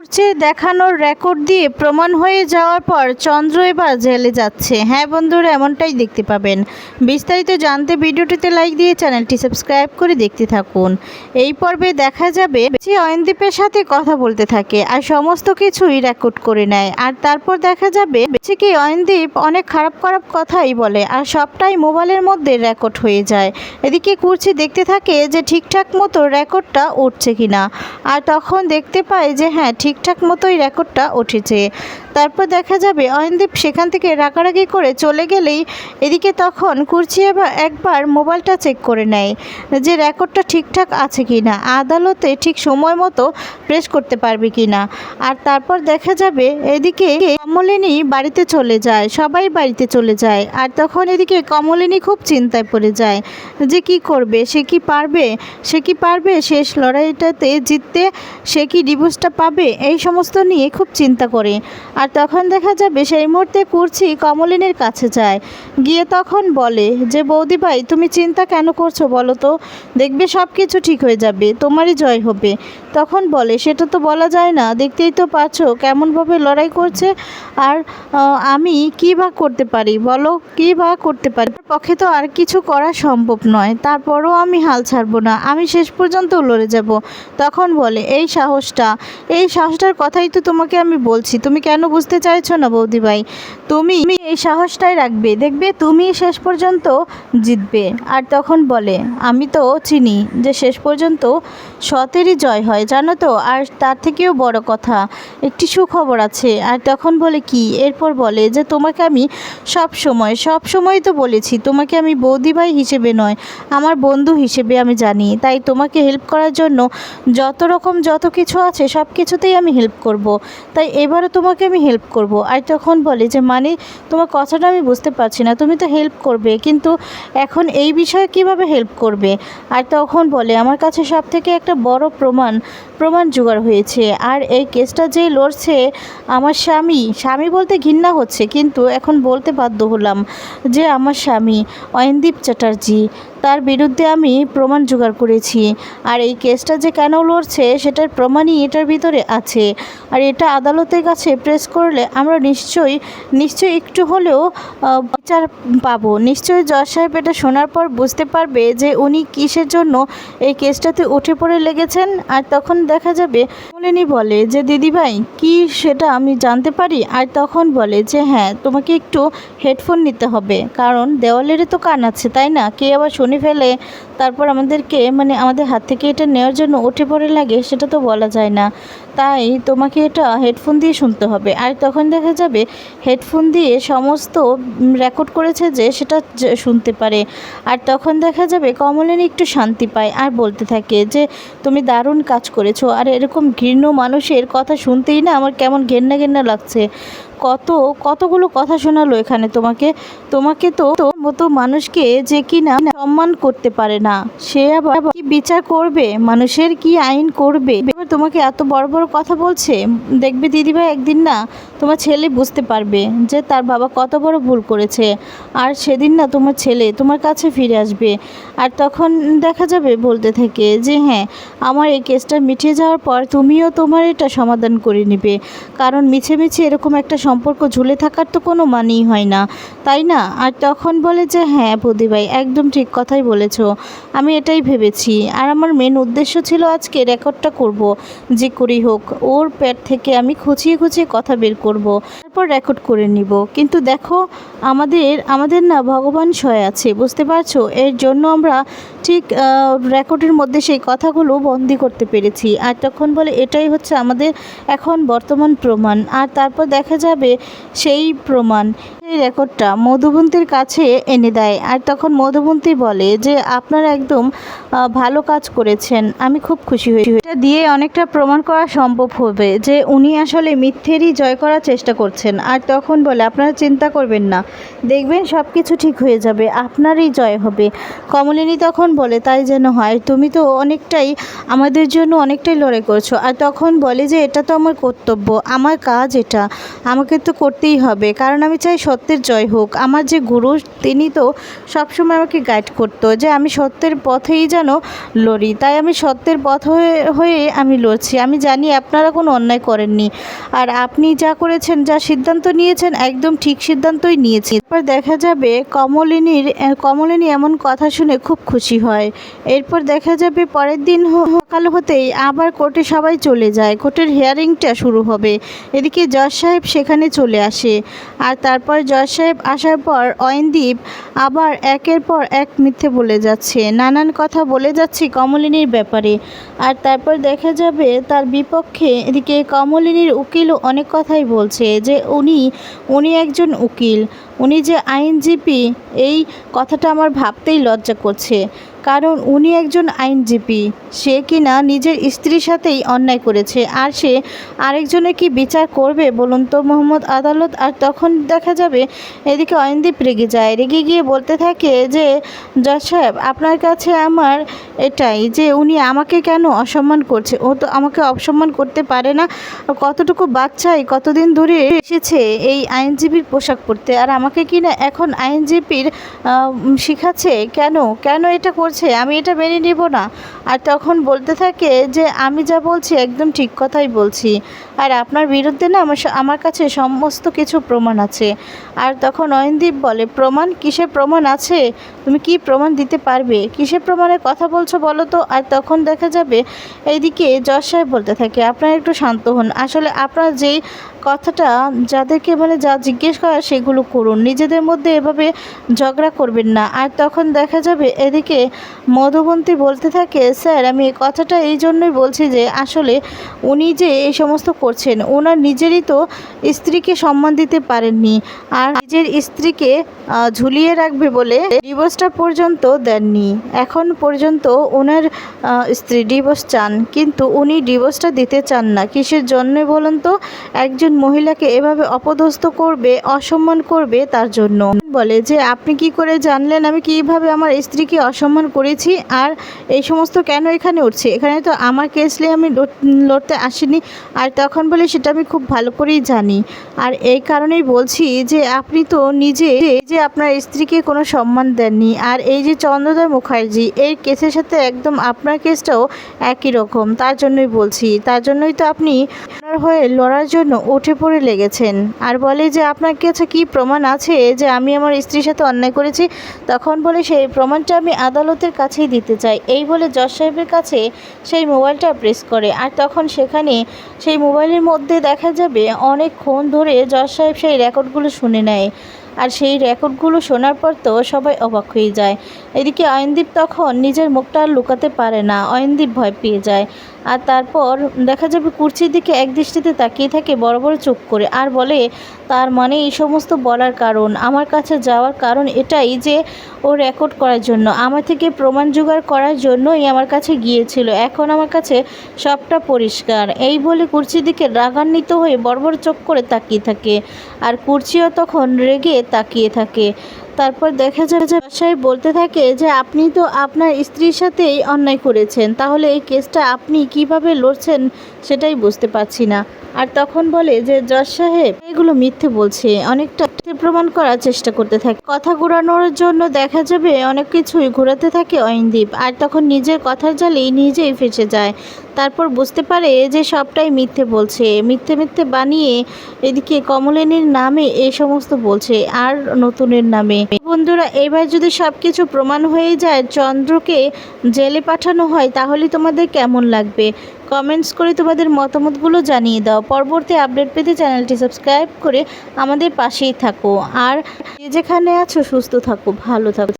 যে দেখানোর রেকর্ড দিয়ে প্রমাণ হয়ে যাওয়ার পর চন্দ্র এবার জেলে যাচ্ছে। হ্যাঁ বন্ধুরা, এমনটাই দেখতে পাবেন। বিস্তারিত জানতে ভিডিওটিতে লাইক দিয়ে চ্যানেলটি সাবস্ক্রাইব করে দেখতে থাকুন। এই পর্বে দেখা যাবে যে অয়নদীপের সাথে কথা বলতে থাকে আর সমস্ত কিছুই রেকর্ড করে নেয়। আর তারপর দেখা যাবে যে কি অয়নদীপ অনেক খারাপ খারাপ কথাই বলে আর সবটাই মোবাইলের মধ্যে রেকর্ড হয়ে যায়। এদিকে কুর্চি দেখতে থাকে যে ঠিকঠাক মতো রেকর্ডটা উঠছে কিনা। আর তখন দেখতে পায় যে হ্যাঁ ঠিকঠাক মতোই রেকর্ডটা উঠেছে। তারপর দেখা যাবে অয়নদীপ সেখান থেকে রাগারাগি করে চলে গেলেই এদিকে তখন কুর্চি একবার মোবাইলটা চেক করে নেয় যে রেকর্ডটা ঠিকঠাক আছে কি না, আদালতে ঠিক সময় মতো প্রেস করতে পারবে কি না। আর তারপর দেখা যাবে এদিকে কমলিনী বাড়িতে চলে যায়, সবাই বাড়িতে চলে যায় আর তখন এদিকে কমলিনী খুব চিন্তায় পড়ে যায় যে কি করবে, সে কি পারবে, সে কি পারবে শেষ লড়াইটাতে জিততে, সে কি ডিভোর্সটা পাবে, এই সমস্ত নিয়ে খুব চিন্তা করে। আর তখন দেখা যাবে সেই মুহূর্তে কুর্চি কমলিনীর কাছে যায়। গিয়ে তখন বলে, যে বৌদি ভাই, তুমি চিন্তা কেন করছ বলো তো? দেখবে সব কিছু ঠিক হয়ে যাবে, তোমারই জয় হবে। তখন বলে, সেটা তো বলা যায় না, দেখতেই তো পাচ্ছ কেমনভাবে লড়াই করছে। আর আমি কী বা করতে পারি? বলো, কী বা করতে পারি? পক্ষে তো আর কিছু করা সম্ভব নয়, তারপরও আমি হাল ছাড়বো না, আমি শেষ পর্যন্ত লড়ে যাব। তখন বলে, এই সাহসটা, এই সাহসটার কথাই তো তোমাকে আমি বলছি, তুমি কেন বুঝতে চাইছো না বৌদিভাই তুমি এই সাহসটাই রাখবে। দেখবে তুমি শেষ পর্যন্ত জিতবে। আর তখন বলে, আমি তো চিনি যে শেষ পর্যন্ত সতেরই জয় হয়, জানো তো? আর তার থেকেও বড় কথা, একটি সুখবর আছে। আর তখন বলে কি? এরপর বলে যে, তোমাকে আমি সব সময় সব সময় তো বলেছি, তোমাকে আমি বৌদি ভাই হিসেবে নয়, আমার বন্ধু হিসেবে আমি জানি। তাই তোমাকে হেল্প করার জন্য যত রকম যত কিছু আছে, সব কিছুতেই আমি হেল্প করব। তাই এবারও তোমাকে আমি হেল্প করব। আর তখন বলে যে মানে তোমার কথাটা আমি বুঝতে পারছি না, তুমি তো হেল্প করবে, কিন্তু এখন এই বিষয়ে কীভাবে হেল্প করবে? আর তখন বলে, আমার কাছে সব থেকে বড় প্রমাণ প্রমাণ জোগাড় হয়েছে। আর এই কেসটা যে লড়ছে, আমার স্বামী স্বামী বলতে ঘৃণা হচ্ছে, কিন্তু এখন বলতে বাধ্য হলাম যে আমার স্বামী অয়নদীপ চ্যাটার্জি তার বিরুদ্ধে আমি প্রমাণ জোগাড় করেছি। আর এই কেসটা যে কেন লড়ছে, সেটার প্রমাণই এটার ভিতরে আছে। আর এটা আদালতের কাছে প্রেস করলে আমরা নিশ্চয়ই নিশ্চয়ই একটু হলেও বিচার পাবো। নিশ্চয়ই জজ সাহেব এটা শোনার পর বুঝতে পারবে যে উনি কিসের জন্য এই কেসটাতে উঠে পড়ে লেগেছেন। আর তখন দেখা যাবে কমলিনী বলে যে, দিদিভাই, কি সেটা আমি জানতে পারি? আর তখন বলে যে হ্যাঁ তোমাকে একটু হেডফোন নিতে হবে, কারণ দেওয়ালেরই তো কান আছে, তাই না? কে আবার শুনে ফেলে, তারপর আমাদেরকে মানে আমাদের হাত থেকে এটা নেওয়ার জন্য উঠে পড়ে লাগে, সেটা তো বলা যায় না। তাই তোমাকে এটা হেডফোন দিয়ে শুনতে হবে। আর তখন দেখা যাবে হেডফোন দিয়ে সমস্ত রেকর্ড করেছে যে সেটা শুনতে পারে। আর তখন দেখা যাবে কমলিনী একটু শান্তি পায় আর বলতে থাকে যে, তুমি দারুণ কাজ করেছ। আর এরকম ঘৃণ্য মানুষের কথা শুনতেই না আমার কেমন ঘেন্না ঘেন্না লাগছে। কত, কতগুলো কথা শোনালো এখানে তোমাকে। তোমাকে তো মতো মানুষকে যে কি না সম্মান করতে পারে না। সে আবার কি বিচার করবে? মানুষের কি আইন করবে? তোমাকে এত বড় বড় কথা বলছে? দেখবে দিদিভাই একদিন না তোমার ছেলে বুঝতে পারবে যে তার বাবা কত বড় ভুল করেছে। আর সেদিন না তোমার ছেলে তোমার কাছে ফিরে আসবে। আর তখন দেখা যাবে বলতে থাকে যে হ্যাঁ আমার এই কেসটা মিটিয়ে যাওয়ার পর তুমিও তোমার এটা সমাধান করে নেবে। কারণ মিছে মিছে এরকম একটা সম্পর্ক ঝুলে থাকার তো কোনো মানেই হয় না। তাই না? আর তখন বলে যে হ্যাঁ বৌদি ভাই, একদম ঠিক কথাই বলেছ। আমি এটাই ভেবেছি। আর আমার মেন উদ্দেশ্য ছিল আজকে রেকর্ডটা করব, যে করেই হোক। ওর পেট থেকে আমি খুঁচিয়ে খুঁচিয়ে কথা বের করব। তারপর রেকর্ড করে নিব। কিন্তু দেখো, আমাদের আমাদের না ভগবান সয় আছে বুঝতে পারছ? এর জন্য আমরা ঠিক রেকর্ডের মধ্যে সেই কথাগুলো বন্দি করতে পেরেছি। আর তখন বলে এটাই হচ্ছে আমাদের এখন বর্তমান প্রমাণ। আর তারপর দেখা যাবে সেই প্রমাণ। এই রেকর্ডটা মধুবন্তীর কাছে এনে দেয়। আর তখন মধুবন্তী বলে যে, আপনারা একদম ভালো কাজ করেছেন। আমি খুব খুশি হয়েছি। এটা দিয়ে অনেকটা প্রমাণ করা সম্ভব হবে যে, উনি আসলে মিথ্যেরই জয় করার চেষ্টা করছেন। আর তখন বলে, আপনারা চিন্তা করবেন না। দেখবেন সব কিছু ঠিক হয়ে যাবে। আপনারই জয় হবে। কমলিনী তখন বলে, তাই যেন হয়। তুমি তো অনেকটাই আমাদের জন্য অনেকটাই লড়াই করছ। আর তখন বলে যে, এটা তো আমার কর্তব্য। আমার কাজ এটা। আমাকে তো করতেই হবে। কারণ আমি চাই সত্যের জয় হোক। আমার যে গুরু, তিনি তো সবসময় আমাকে গাইড করতো যে, আমি সত্যের পথেই যেন লড়ি। তাই আমি সত্যের পথ হয়ে আমি লড়ছি। আমি জানি আপনারা কোনো অন্যায় করেননি। আর আপনি যা করেছেন, যা সিদ্ধান্ত নিয়েছেন, একদম ঠিক সিদ্ধান্তই নিয়েছি। এরপর দেখা যাবে কমলিনীর, কমলিনী এমন কথা শুনে খুব খুশি হয়। এরপর দেখা যাবে পরের দিন সকাল হতেই আবার কোর্টে সবাই চলে যায়। কোর্টের হিয়ারিংটা শুরু হবে। এদিকে জজ সাহেব সেখানে চলে আসে। আর তারপর জজ সাহেব আসার পর অয়নদীপ আবার একের পর এক মিথ্যে বলে যাচ্ছে। নানান কথা বলে যাচ্ছে কমলিনীর ব্যাপারে। আর তারপর দেখা যাবে তার বিপক্ষে এদিকে কমলিনীর উকিলও অনেক কথাই বলছে যে উনি উনি একজন উকিল। উনি যে আইনজীবী এই কথাটা আমার ভাবতেই লজ্জা করছে। কারণ উনি একজন আইনজীবী। সে কিনা নিজের স্ত্রীর সাথেই অন্যায় করেছে। আর সে আরেকজনের কি বিচার করবে বলুন তো মোহাম্মদ আদালত? আর তখন দেখা যাবে এদিকে অয়নদীপ রেগে যায়। রেগে গিয়ে বলতে থাকে যে, জজ সাহেব, আপনার কাছে আমার এটাই যে, উনি আমাকে কেন অসম্মান করছে? ও তো আমাকে অসম্মান করতে পারে না। কতটুকু বাচ্চাই কতদিন ধরে এসেছে এই আইনজীবীর পোশাক পরতে? আর আমাকে কি না এখন আইনজীবীর শিখাচ্ছে? কেন? কেন এটা করছে? আমি এটা মেনে নিব না। আর তখন বলতে থাকে যে, আমি যা বলছি একদম ঠিক কথাই বলছি। আর আপনার বিরুদ্ধে না আমার আমার কাছে সমস্ত কিছু প্রমাণ আছে। আর তখন অয়নদীপ বলে, প্রমাণ? কিসের প্রমাণ আছে? তুমি কি প্রমাণ দিতে পারবে? কিসের প্রমাণের কথা বলছো বলো তো? আর তখন দেখা যাবে এইদিকে জজ সাহেব বলতে থাকে, আপনারা একটু শান্ত হন। আসলে আপনার যেই কথাটা যাদেরকে মানে যা জিজ্ঞেস করা সেগুলো করুন। নিজেদের মধ্যে এভাবে ঝগড়া করবেন না। আর তখন দেখা যাবে এদিকে মধুবন্তী বলতে থাকে, স্যার, আমি এই কথাটা এই জন্যই বলছি যে আসলে উনি যে এই সমস্ত করছেন। ওনার নিজেরই তো স্ত্রীকে সম্মান দিতে পারেননি আর নিজের স্ত্রীকে ঝুলিয়ে রাখবে বলে ডিভোর্সটা পর্যন্ত দেননি। এখন পর্যন্ত ওনার স্ত্রী ডিভোর্স চান, কিন্তু উনি ডিভোর্সটা দিতে চান না। কিসের জন্যে বলুন তো? একজন মহিলাকে এভাবে অপদস্থ করবে, অসম্মান করবে তার জন্য। বলে যে, আপনি কি করে জানলেন আমি কীভাবে আমার স্ত্রীকে অসম্মান করেছি? আর এই সমস্ত কেন এখানে উঠছে? এখানে তো আমার কেস নিয়ে আমি লড়তে আসিনি। আর তখন বলে সেটা আমি খুব ভালো করেই জানি। আর এই কারণেই বলছি যে, আপনি তো নিজে যে আপনার স্ত্রীকে কোনো সম্মান দেননি। আর এই যে চন্দ্রদয় মুখার্জি এই কেসের সাথে একদম আপনার কেসটাও একই রকম। তার জন্যই বলছি। তার জন্যই তো আপনি হয়ে লড়ার জন্য উঠে পড়ে লেগেছেন। আর বলে যে, আপনার কাছে কি প্রমাণ আছে যে আমি আমার স্ত্রীর সাথে অন্যায় করেছি? তখন বলে, সেই প্রমাণটা আমি আদালতের কাছেই দিতে চাই। এই বলে জজ সাহেবের কাছে সেই মোবাইলটা প্রেস করে। আর তখন সেখানে সেই মোবাইলের মধ্যে দেখা যাবে, অনেকক্ষণ ধরে জজ সাহেব সেই রেকর্ডগুলো শুনে নেয়। আর সেই রেকর্ডগুলো শোনার পর তো সবাই অবাক হয়ে যায়। এদিকে অয়নদীপ তখন নিজের মুখটা আর লুকাতে পারে না। অয়নদীপ ভয় পেয়ে যায়। আর তারপর দেখা যাবে কুর্চির দিকে এক দৃষ্টিতে তাকিয়ে থাকে বড় বড় চোখ করে। আর বলে, তার মানে এই সমস্ত বলার কারণ, আমার কাছে যাওয়ার কারণ এটাই যে ও রেকর্ড করার জন্য। আমার থেকে প্রমাণ জোগাড় করার জন্যই আমার কাছে গিয়েছিল। এখন আমার কাছে সবটা পরিষ্কার। এই বলে কুর্চির দিকে রাগান্বিত হয়ে বড় বড় চোখ করে তাকিয়ে থাকে। আর কুর্চিও তখন রেগে তাকিয়ে থাকে। তারপর দেখা যায় যে বাসায় বলতে থাকে যে আপনি তো আপনার স্ত্রীর সাথেই অন্যায় করেছেন, তাহলে এই কেসটা আপনি কীভাবে লড়ছেন সেটাই বুঝতে পারছি না। আর তখন বলে যে জজ সাহেব এগুলো মিথ্যে বলছে, অনেকটা প্রমাণ করার চেষ্টা করতে থাকে। কথা ঘোরানোর জন্য দেখা যাবে অনেক কিছুই ঘোরাতে থাকে অয়নদীপ। আর তখন নিজের কথার জালেই নিজেই ফেসে যায়। তারপর বুঝতে পারে যে সবটাই মিথ্যে বলছে। মিথ্যে মিথ্যে বানিয়ে এদিকে কমলিনীর নামে এই সমস্ত বলছে, আর নতুনের নামে। বন্ধুরা, এবার যদি সব কিছু প্রমাণ হয়ে যায়, চন্দ্রকে জেলে পাঠানো হয়, তাহলে তোমাদের কেমন লাগবে? কমেন্টস করে তোমাদের মতামতগুলো জানিয়ে দাও। পরবর্তী আপডেট পেতে চ্যানেলটি সাবস্ক্রাইব করে আমাদের পাশেই থাকো। আর যেখানে আছো, সুস্থ থাকো, ভালো থাকো।